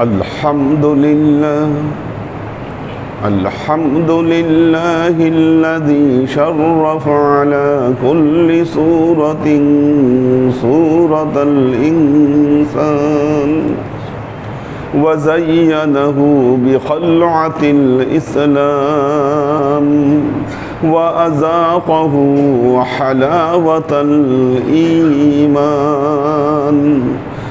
الحمد لله الحمد لله الذي شرف على كل سورة سورة الإنسان وزينه بخلعة الإسلام وأذاقه حلاوة الإيمان.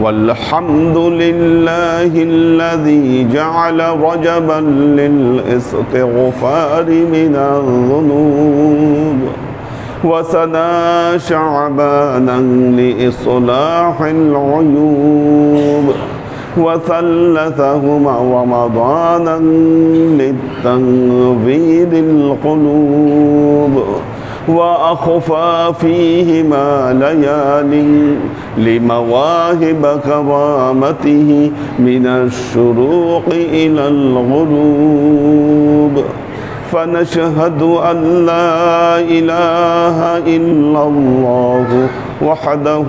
والحمد لله الذي جعل رجبا للاستغفار من الذنوب وسنا شعبانا لإصلاح العيوب وثلثهما رمضانا للتنفيذ القلوب وأخفى فيهما ليالي لمواهب كرامته من الشروق إلى الغروب. فنشهد أن لا إله إلا الله وحده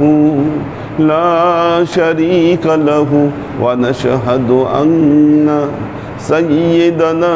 لا شريك له ونشهد أن سيدنا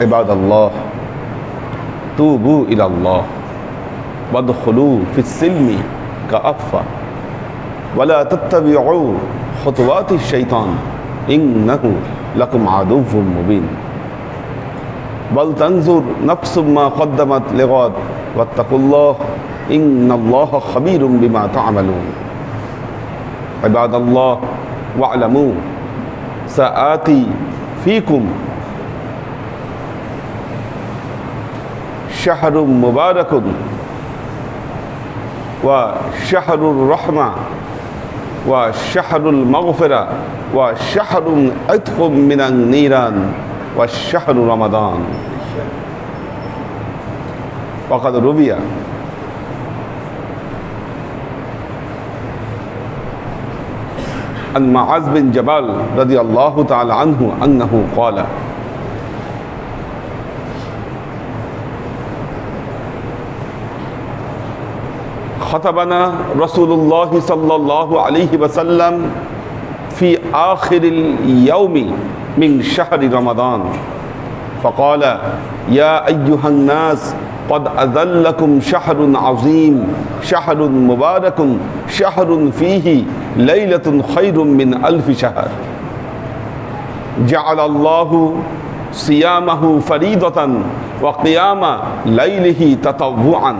عباد الله توبوا إلى الله. وادخلوا في السلم كأفة. ولا تتبعوا خطوات الشيطان. إنه لكم عدو مبين. بل تنظر نفس ما قدمت لغد واتقوا الله إن الله خبير بما تعملون. عباد الله واعلموا سآتي فيكم شهر مبارك وشهر الرحمة وشهر المغفرة وشهر عتق من النيران والشهر رمضان. وقد روي عن معاذ بن جبال رضي الله تعالى عنه أنه قال خطبنا رسول الله صلى الله عليه وسلم في آخر اليوم من شهر رمضان. فقال يا أيها الناس قد أذلكم شهر عظيم شهر مبارك شهر فيه ليلة خير من ألف شهر. جعل الله صيامه فريضة وقيام ليله تطوعا.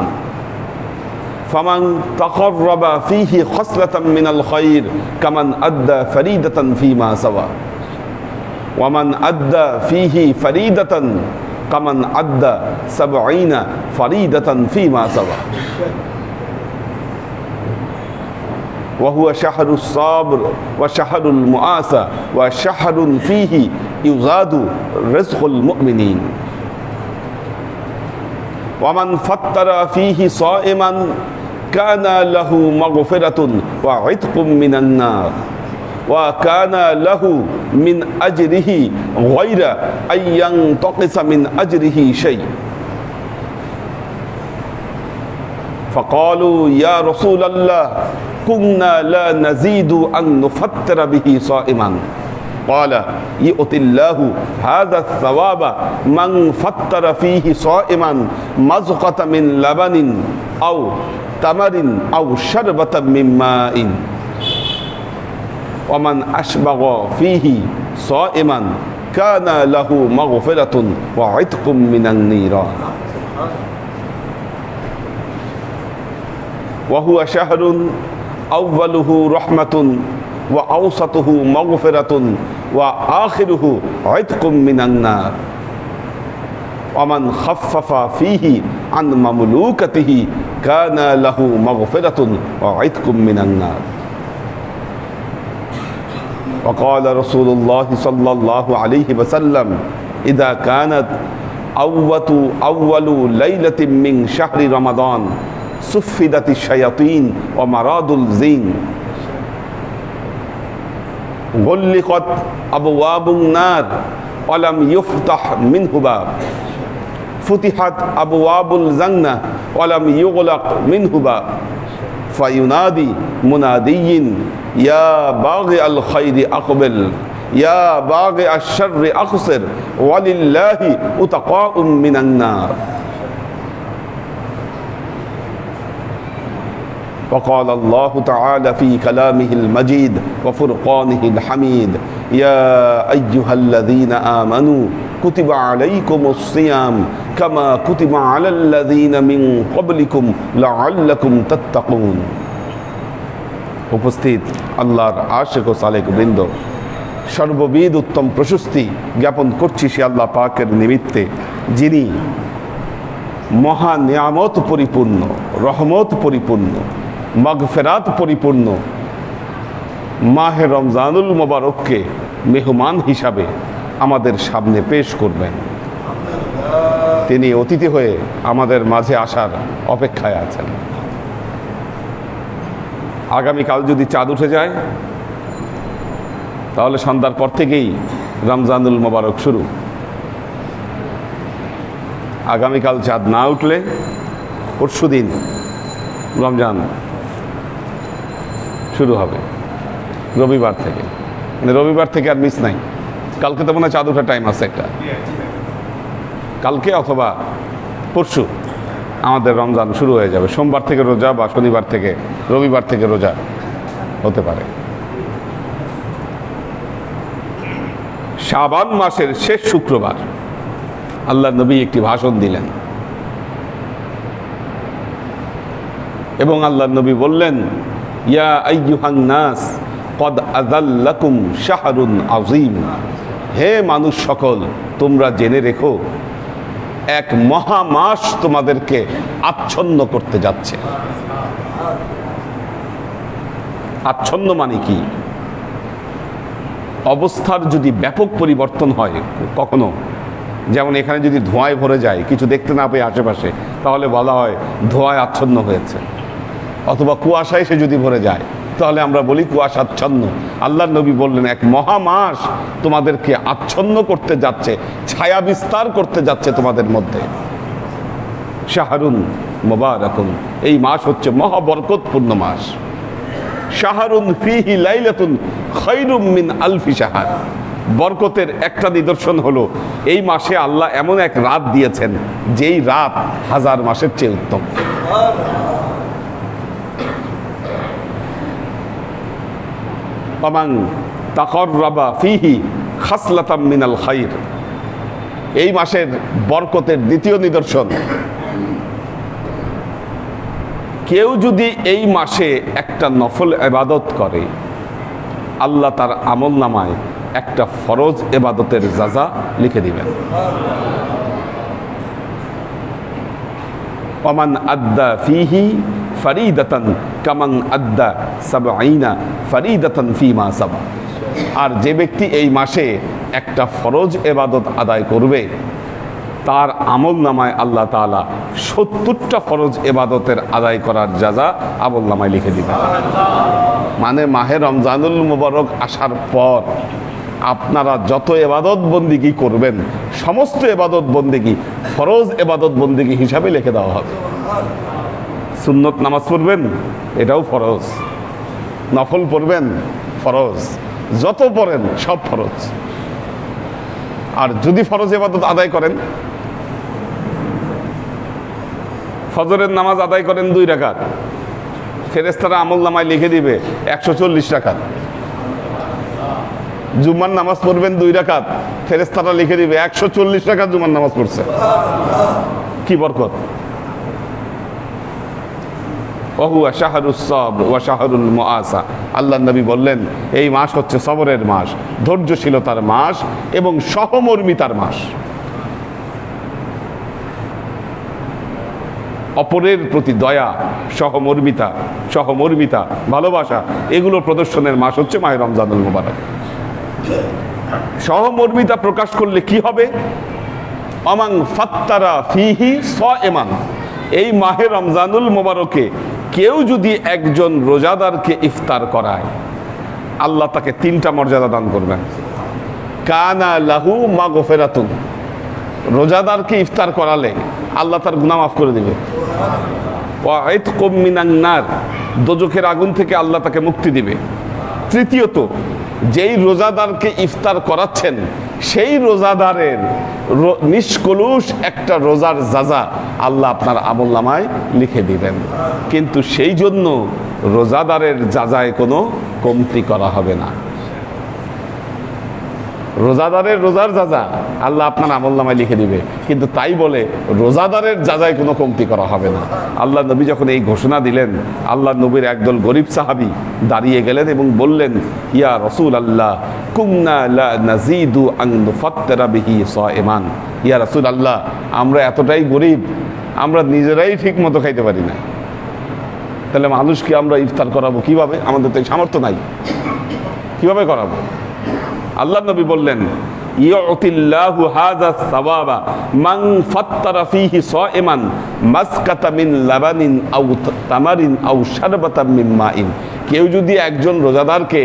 فمن تقرب فيه خصلة من الخير كمن أدى فريدة فيما سوى. ومن أدى فيه فريدة كمن أدى سبعين فريدة فيما سوى. وهو شهر الصبر وشهر المؤاسة وشهر فيه يزاد رزق المؤمنين. ومن فطر فيه صائما كان له مغفرة وعتق من النار. وكان له من أجره غير أن ينتقص من أجره شيء. فقالوا يا رسول الله كنا لا نزيد أن نفطر به صائما. قال يؤتي الله هذا الثواب من فطر فيه صائما مزقة من لبن أو تمر أو شربة من ماء ومن أشبغ فيه صائما كان له مغفرة وعتق من النيران وهو شهر أوله رحمة وأوسطه مغفرة وآخره عتق من النار ومن خفف فيه عن مملوكته كان له مغفرة وعتق من النار. وقال رسول الله صلى الله عليه وسلم إذا كانت أول أول ليلة من شهر رمضان سفدت الشياطين ومراد الزين غلقت أبواب النار ولم يفتح منه باب. فتحت أبواب الجنة ولم يغلق منه باب فينادي منادي يا باغي الخير أقبل يا باغي الشر أقصر ولله أتقاء من النار وقال الله تعالى في كلامه المجيد وفرقانه الحميد يا أيها الذين آمنوا كتب عليكم الصيام كما كتب على الذين من قبلكم لعلكم تتقون উপস্থিত আল্লাহর আশেক ও সালেক বৃন্দ সর্ববিদ উত্তম প্রশস্তি জ্ঞাপন করছি সে আল্লাহ পাকের নিমিত্তে যিনি মহা নিয়ামত পরিপূর্ণ রহমত পরিপূর্ণ মাগফেরাত পরিপূর্ণ মাহে রমজানুল মোবারককে মেহমান হিসাবে আমাদের সামনে পেশ করবেন। তিনি অতিথি হয়ে আমাদের মাঝে আসার অপেক্ষায় আছেন। আগামীকাল যদি চাঁদ উঠে যায়, তাহলে সন্ধ্যার পর থেকেই রমজানুল মোবারক শুরু। আগামীকাল চাঁদ না উঠলে পরশু দিন রমজান শুরু হবে। রবিবার থেকে। মানে রবিবার থেকে আর মিস নাই। কালকে তো মনে হয় চাঁদ ওঠার টাইম আছে একটা। কালকে অথবা পরশু আমাদের রমজান শুরু হয়ে যাবে। সোমবার থেকে রোজা বা শনিবার থেকে রবিবার থেকে রোজা হতে পারে। শাবান মাসের শেষ শুক্রবার আল্লাহ নবী একটি ভাষণ দিলেন। এবং আল্লাহ নবী বললেন, ইয়া আইয়ুহান নাস কদ আযাল্লাকুম শাহরুন আযীম। হে মানুষ সকল, তোমরা জেনে রেখো, এক মহামাস তোমাদেরকে আচ্ছন্ন করতে যাচ্ছে। আচ্ছন্ন মানে কি? অবস্থার যদি ব্যাপক পরিবর্তন হয় কখনো, যেমন এখানে যদি ধোঁয়ায় ভরে যায়, কিছু দেখতে না পেয়ে আশেপাশে, তাহলে বলা হয় ধোঁয়ায় আচ্ছন্ন হয়েছে। অথবা কুয়াশায় সে যদি ভরে যায় তাহলে আমরা বলি কুয়াশাচ্ছন্ন। আল্লাহ নবী বললেন, এক মহামাস তোমাদেরকে আচ্ছন্ন করতে যাচ্ছে, ছায়া বিস্তার করতে যাচ্ছে তোমাদের মধ্যে। শাহরুন মোবারকুন, এই মাস হচ্ছে মহাবরকতপূর্ণ মাস। শাহরুন ফিহি লাইলাতুন খৈরুম মিন আলফি শাহার। বরকতের একটা নিদর্শন হলো, এই মাসে আল্লাহ এমন এক রাত দিয়েছেন, যেই রাত হাজার মাসের চেয়ে উত্তম। পামাং তাকর রাবা ফিহি খাসলাতাম মিনাল খাইর। এই মাসের বরকতের দ্বিতীয় নিদর্শন। কেউ যদি এই মাসে একটা নফল এবাদত করে, আল্লাহ তার আমল নামায় একটা ফরজ এবাদতের যাজা লিখে দিবেন। ওমান আদ্দা ফিহি ফারিদাতান কামান আদ্দা সাবআইনা ফারিদাতান ফিমা সাবা আর যে ব্যক্তি এই মাসে একটা ফরজ এবাদত আদায় করবে, তার আমল নামায় আল্লাহ তাআলা সত্তরটা ফরজ এবাদতের আদায় করার যাজা আমল নামায় লিখে দিবেন মানে মাহে রমজানুল মুবারক আসার পর আপনারা যত এবাদত বন্দিগি করবেন, সমস্ত এবাদত বন্দিগি ফরজ এবাদত বন্দিগি হিসাবে লিখে দেওয়া হবে। সুন্নত নামাজ পড়বেন, এটাও ফরজ। নফল পড়বেন, ফরজ। যত পড়েন, সব ফরজ। আর যদি ফরজ এবাদত আদায় করেন, ফজরের নামাজ আদায় করেন দুই রাকাত। ফেরেস্তারা আমল নামায় লিখে দিবে একশো চল্লিশ রাকাত। জুম্মার নামাজ পড়বেন দুই রাকাত। ফেরেস্তারা লিখে দিবে একশো চল্লিশ রাকাত জুম্মার নামাজ পড়ছে। কি বরকত? ওহুয়া শাহরুস সবর ওয়া শাহরুল মুআসা। আল্লাহ নবী বললেন, এই মাস হচ্ছে সবরের মাস, ধৈর্যশীলতার মাস এবং সহমর্মিতার মাস। অপরের প্রতি দয়া, সহমর্মিতা সহমর্মিতা, ভালোবাসা এগুলো প্রদর্শনের মাস হচ্ছে মায়ের রমজানুল মুবারক। সহমর্মিতা প্রকাশ করলে কি হবে? অমাং ফাত্তারা ফিহি স এমান এই মাহে রমজানুল মোবারকে কেউ যদি একজন রোজাদারকে ইফতার করায়, আল্লাহ তাকে তিনটা মর্যাদা দান করবেন। কানা লাহু মা গোফেরাতুন রোজাদারকে ইফতার করালে আল্লাহ তার গুনাহ মাফ করে দিবে। দোজখের আগুন থেকে আল্লাহ তাকে মুক্তি দিবে। তৃতীয়ত, যেই রোজাদারকে ইফতার করাচ্ছেন সেই রোজাদারের নিষ্কলুষ একটা রোজার যাজা আল্লাহ আপনার আমল নামায় লিখে দিবেন। কিন্তু সেই জন্য রোজাদারের যাজায় কোনো কমতি করা হবে না। রোজাদারের রোজার যাজা, আল্লাহ আপনার আমল নামায় লিখে দিবে। কিন্তু তাই বলে রোজাদারের যাজায় কোনো কমতি করা হবে না। আল্লাহ নবী যখন এই ঘোষণা দিলেন, আল্লাহ নবীর একদল গরিব সাহাবি দাঁড়িয়ে গেলেন এবং বললেন, ইয়া রসুল আল্লাহ কুমনা লা নাজিদু আন নুফাত্তিরা বিহি সাইমান ইয়া রসুল আল্লাহ আমরা এতটাই গরিব, আমরা নিজেরাই ঠিক মতো খাইতে পারি না। তাহলে মানুষকে আমরা ইফতার করাবো কীভাবে? আমাদের তো সামর্থ্য নাই। কীভাবে করাবো? আল্লাহ নবী বললেন তামারিন কেউ যদি একজন রোজাদারকে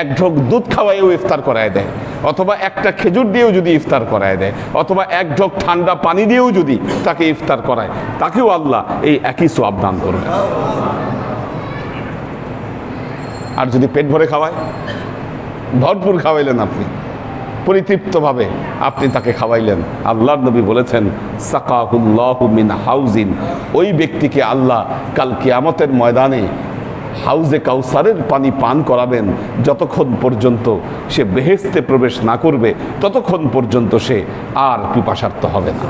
এক ঢোক দুধ খাওয়াইও ইফতার করায় দেয়, অথবা একটা খেজুর দিয়েও যদি ইফতার করায় দেয়, অথবা এক ঢোক ঠান্ডা পানি দিয়েও যদি তাকে ইফতার করায়, তাকেও আল্লাহ এই একই সোয়াব দান করবেন। আর যদি পেট ভরে খাওয়ায়? ভরপুর খাওয়াইলেন আপনি। পরিতৃপ্তভাবে আপনি তাকে খাওয়াইলেন। আল্লাহর নবী বলেছেন, সাকাহুল্লাহু মিন হাউজিন। ওই ব্যক্তিকে আল্লাহ কাল কিয়ামতের ময়দানে হাউজে কাউসারের পানি পান করাবেন। যতক্ষণ পর্যন্ত সে বেহেস্তে প্রবেশ না করবে, ততক্ষণ পর্যন্ত সে আর পিপাসার্থ হবে না।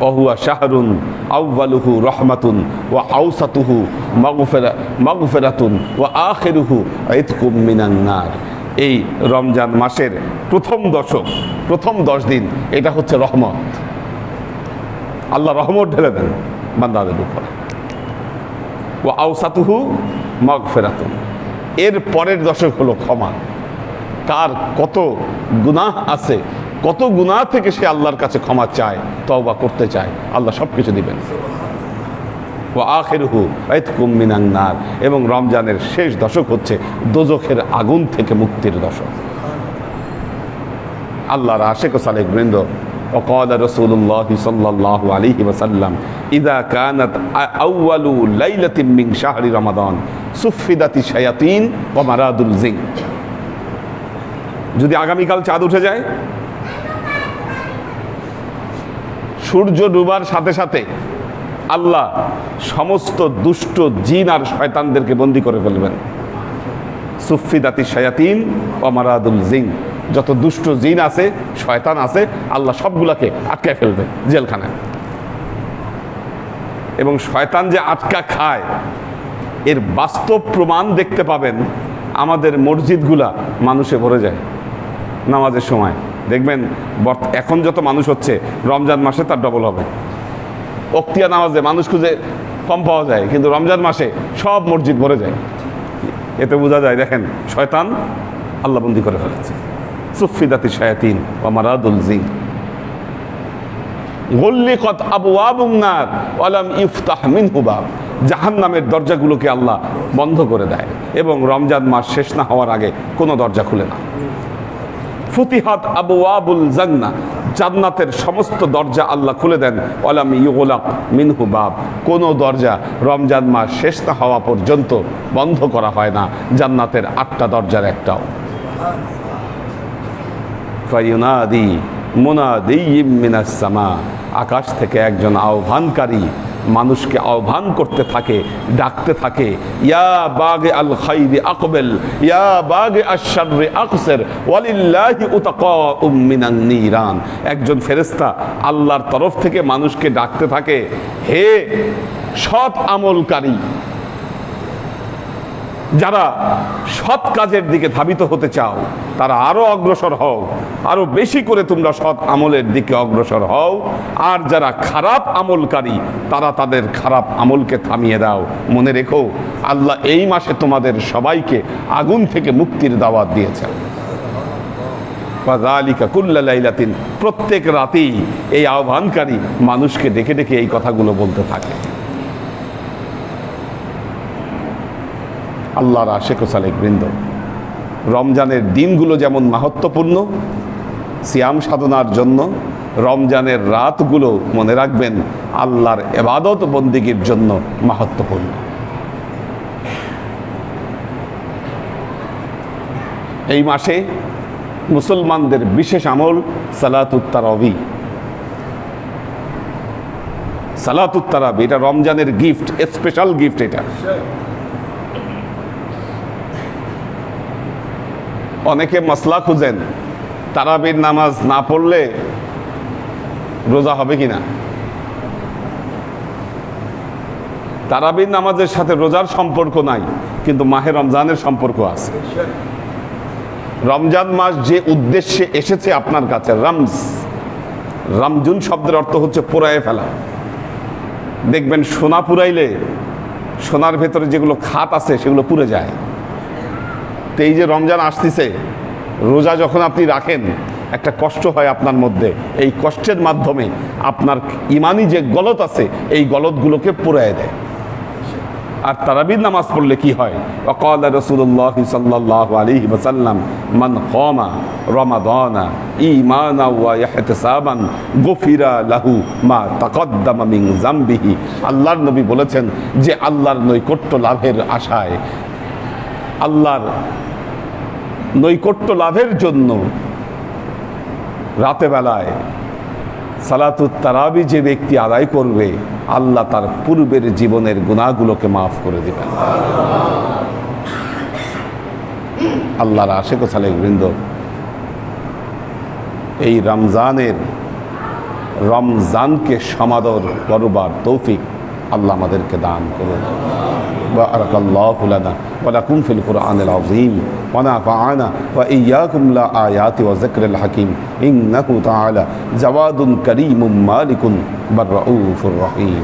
অহুয়া শাহরুন আউ্বালুহু রহমাতুন ও আউসাতুহু মাগুফেরা, মাগুফেরাতুন ও আখেরুহু ইতকুম মিনান্নার এই রমজান মাসের প্রথম দশক, প্রথম দশ দিন, এটা হচ্ছে রহমত। আল্লাহ রহমত ঢেলে দেন বান্দাদের উপরে। ও আউসাতুহু মগ ফেরাতুন এর পরের দশক হলো ক্ষমা। কার কত গুনাহ আছে কত গুনাহ থেকে সে আল্লাহর কাছে ক্ষমা চায় তওবা করতে চায় আল্লাহ সব কিছু দিবেন ও আখেরহু আইতকুম মিনান্নার এবং রমজানের শেষ দশক হচ্ছে দোজখের আগুন থেকে মুক্তির দশক আল্লাহর আশেক সালেক বৃন্দ وقال رسول الله صلى الله عليه وسلم إذا كانت أول ليلة من شهر رمضان سفدت الشياطين ومراد الزين যদি আগামীকাল চাঁদ উঠে যায় সূর্য ডুবার সাথে সাথে আল্লাহ সমস্ত দুষ্ট জিন আর শয়তানদেরকে বন্দি করে ফেলবেন। সুফিদাতি শায়াতিন অমারাদুল জিন। যত দুষ্ট জিন আছে, শয়তান আছে, আল্লাহ সবগুলাকে আটকায় ফেলবে জেলখানায়। এবং শয়তান যে আটকা খায়, এর বাস্তব প্রমাণ দেখতে পাবেন আমাদের মসজিদগুলা মানুষে ভরে যায়। নামাজের সময়। দেখবেন এখন যত মানুষ হচ্ছে, রমজান মাসে তার ডবল হবে। অক্তিয়া নামাজে মানুষ খুঁজে কম পাওয়া যায়, কিন্তু রমজান মাসে সব মসজিদ ভরে যায়। এতে বোঝা যায়, দেখেন, শয়তান আল্লাহ বন্দি করে ফেলেছে। সুফিদাতি শায়াতিন ও মারাদুল জিং গল্লিকত আবু আবুন্নার ওয়ালাম ইফতাহ মিনহু বাব। জাহান্নামের দরজাগুলোকে আল্লাহ বন্ধ করে দেয় এবং রমজান মাস শেষ না হওয়ার আগে কোনো দরজা খুলে না। ফুতিহাত আবু আবুল জান্না জান্নাতের সমস্ত দরজা আল্লাহ খুলে দেন। ওয়ালাম ইউগলাক মিনহু বাব। কোনো দরজা রমজান মাস শেষ না হওয়া পর্যন্ত বন্ধ করা হয় না। জান্নাতের আটটা দরজার একটাও। ফায়ুনাদি মুনাদি মিনাস আকাশ থেকে একজন আহ্বানকারী মানুষকে আহ্বান করতে থাকে, ডাকতে থাকে, ইয়া বাগে আল খাইরে আকবেল, ইয়া বাগে আশারে আকসের, ওয়ালিল্লাহি উতাকাউম মিনান নিরান। একজন ফেরেস্তা আল্লাহর তরফ থেকে মানুষকে ডাকতে থাকে, হে সৎ আমলকারী যারা সৎ কাজের দিকে ধাবিত হতে চাও, তারা আরও অগ্রসর হও। আরও বেশি করে তোমরা সৎ আমলের দিকে অগ্রসর হও। আর যারা খারাপ আমলকারী, তারা তাদের খারাপ আমলকে থামিয়ে দাও। মনে রেখো, আল্লাহ এই মাসে তোমাদের সবাইকে আগুন থেকে মুক্তির দাওয়াত দিয়েছেন। ফাযালিকা কুল্লা লাইলাতিন, প্রত্যেক রাতেই এই আহ্বানকারী মানুষকে ডেকে ডেকে এই কথাগুলো বলতে থাকে। আল্লাহর আশেক সালেক বৃন্দ। রমজানের দিনগুলো যেমন মাহাত্মপূর্ণ, সিয়াম সাধনার জন্য রমজানের রাতগুলো মনে রাখবেন আল্লাহর এবাদত বন্দিগির জন্য মাহাত্মপূর্ণ। এই মাসে মুসলমানদের বিশেষ আমল সালাতুত্তারবি সালাতুত্তারাবি এটা রমজানের গিফট, স্পেশাল গিফট এটা। অনেকে মশলা খুঁজেন, তারাবির নামাজ না পড়লে রোজা হবে কিনা? তারাবির নামাজের সাথে রোজার সম্পর্ক নাই, কিন্তু মাহে রমজানের সম্পর্ক আছে। রমজান মাস যে উদ্দেশ্যে এসেছে আপনার কাছে, রামজ। রামজুন শব্দের অর্থ হচ্ছে পোড়ায় ফেলা। দেখবেন সোনা পুরাইলে সোনার ভেতরে যেগুলো খাত আছে সেগুলো পুড়ে যায়। তো এই যে রমজান আসতেছে, রোজা যখন আপনি রাখেন, একটা কষ্ট হয় আপনার মধ্যে। এই কষ্টের মাধ্যমে আপনার ইমানি যে গলত আছে, এই গলতগুলোকে পুরায় দেয়। আর তারাবির নামাজ পড়লে কি হয়? অকাল রসুল্লাহ সাল্লাহ আলী ওসাল্লাম মান কমা রমাদানা ইমানা ওয়া ইহতিসাবান গফিরা লাহু মা তাকদ্দামা মিন জামবিহি। আল্লাহর নবী বলেছেন যে, আল্লাহর নৈকট্য লাভের আশায় আল্লাহর নৈকট্য লাভের জন্য রাতে বেলায় সালাতুত তারাবি যে ব্যক্তি আদায় করবে, আল্লাহ তার পূর্বের জীবনের গুণাগুলোকে মাফ করে দেবেন। আল্লাহর আশেক সালেক বৃন্দ, এই রমজানের, রমজানকে সমাদর করবার তৌফিক আল্লাহ আমাদেরকে দান করুন بارك الله لنا ولكم في القرآن العظيم ونفعنا وإياكم لا آيات وذكر الحكيم إنه تعالى جواد كريم مالك بل رؤوف رحيم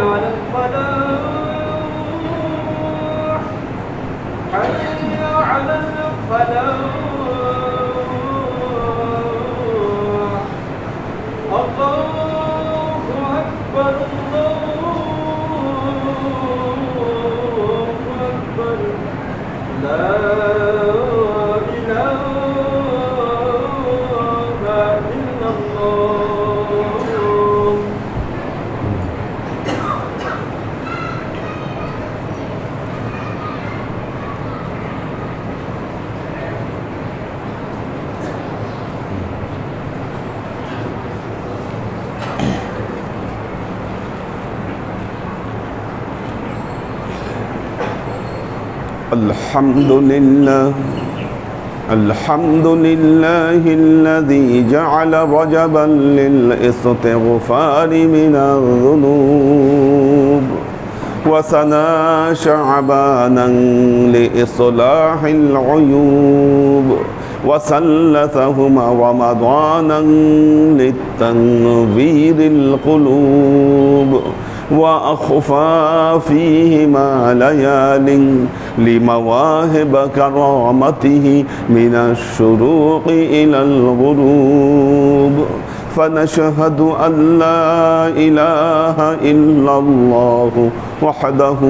على على الفلاح. الله أكبر الله الحمد لله الحمد لله الذي جعل رجبا للاستغفار من الذنوب وسنا شعبانا لإصلاح العيوب وسلثهما رمضانا للتنذير القلوب. وأخفى فيهما ليال لمواهب كرامته من الشروق إلى الغروب. فنشهد أن لا إله إلا الله وحده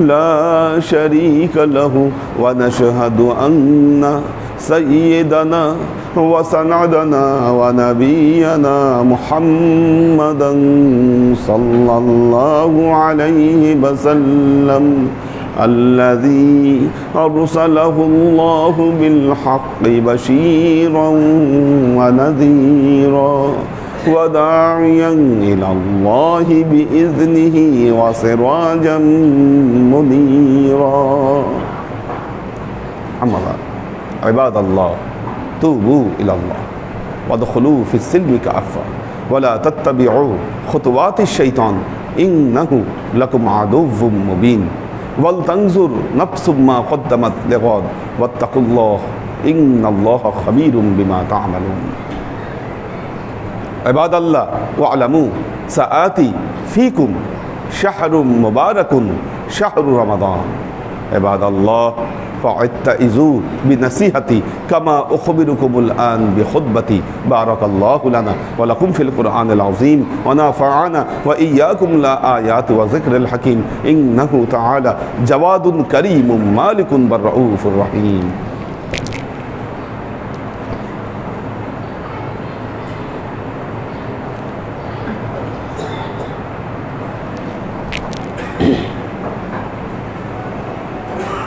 لا شريك له ونشهد أن سيدنا وسندنا ونبينا محمدا صلى الله عليه وسلم الذي أرسله الله بالحق بشيرا ونذيرا وداعيا إلى الله بإذنه وسراجا منيرا. أما بعد. عباد الله توبوا إلى الله وادخلوا في السلم كافة ولا تتبعوا خطوات الشيطان إنه لكم عدو مبين ولتنظر نفس ما قدمت لغد واتقوا الله إن الله خبير بما تعملون عباد الله واعلموا سآتي فيكم شهر مبارك شهر رمضان عباد الله ফায়ত্তা ইজু বিনাসিহাতি কামা ওখবিরুকুমুল আন বিখুদবাতি বারাকাল্লাহু লানা ওয়া লাকুম ফিল কুরআনিল আযীম ওয়া নাফা'ানা ওয়া ইয়্যাকুম লা আয়াত ওয়া যিকরিল হাকীম। ইন্নাহু তাআলা জাওয়াদুন কারীমুম মালিকুন বাররাউফুর রহিম।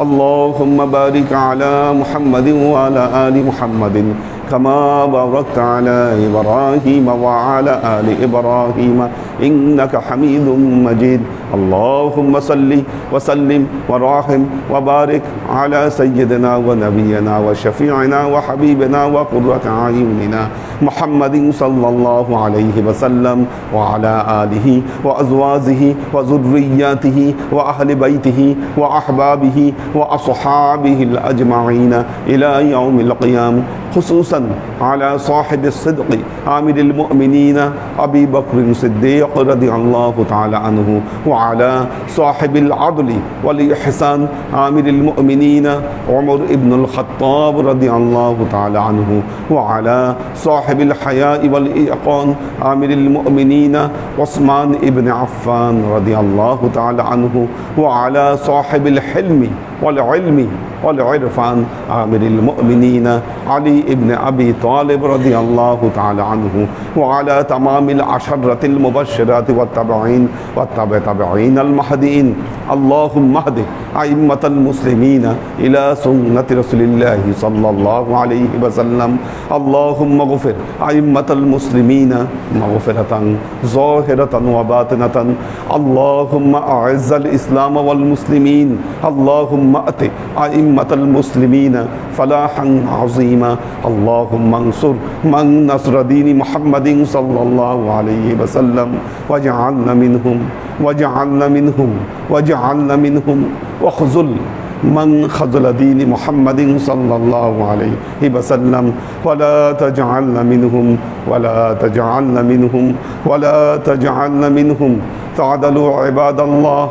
اللهم بارك على محمد وعلى آل محمد كما باركت على إبراهيم وعلى آل إبراهيم إنك حميد مجيد. اللهم صل وسلم وراحم وبارك على سيدنا ونبينا وشفيعنا وحبيبنا وقرة أعيننا. محمد صلى الله عليه وسلم وعلى آله وأزواجه وذرياته وأهل بيته وأحبابه وأصحابه الأجمعين إلى يوم القيامة خصوصا على صاحب الصدق عامل المؤمنين أبي بكر الصديق رضي الله تعالى عنه وعلى صاحب العدل والإحسان عامل المؤمنين عمر بن الخطاب رضي الله تعالى عنه وعلى صاحب الحياء والإيقان عامل المؤمنين عثمان بن عفان رضي الله تعالى عنه وعلى صاحب الحلم. والعلم والعرفان عامر المؤمنين علي بن أبي طالب رضي الله تعالى عنه وعلى تمام العشرة المبشرات والتابعين والتابع تابعين المهديين اللهم اهد أئمة المسلمين إلى سنة رسول الله صلى الله عليه وسلم اللهم اغفر أئمة المسلمين مغفرة ظاهرة وباطنة اللهم أعز الإسلام والمسلمين اللهم أت أئمة المسلمين فلاحا عظيما. اللهم انصر من نصر دين محمد صلى الله عليه وسلم. واجعلنا منهم واجعلنا منهم واجعلنا منهم. واخذل من خذل دين محمد صلى الله عليه وسلم. ولا تجعلنا منهم ولا تجعلنا منهم ولا تجعلنا منهم. تعدلوا عباد الله.